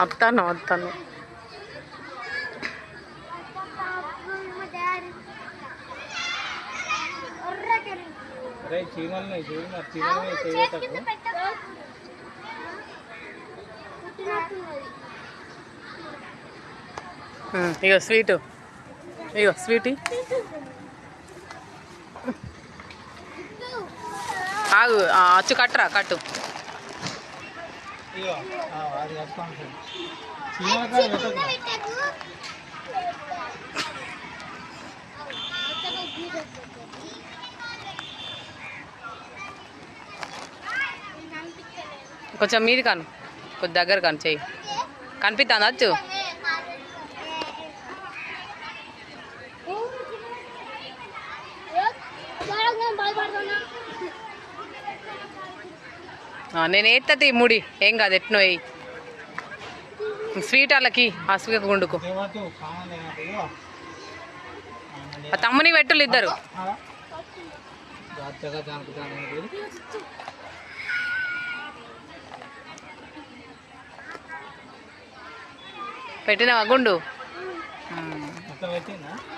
వస్తాను వస్తాను అరే చీమల్ని చూడు మరి చీమల్ని చేయటకు ఉమ్, ఇగో స్వీటు. ఇగో స్వీట్. ఆగు ఆ, అచ్చు కట్టరా కట్టు. కొంచెం మీది కాను కొద్ది దగ్గర కాను చెయ్యి కనిపిస్తుంది అచ్చు ఆ, నేను ఎత్తది ముడి. ఏం కాదు ఎట్నో వేయి స్వీట్ వాళ్ళకి ఆ స్వీట్ గుండుకు ఆ తమ్ముని పెట్టులు ఇద్దరు. పెట్టినవా గుండు?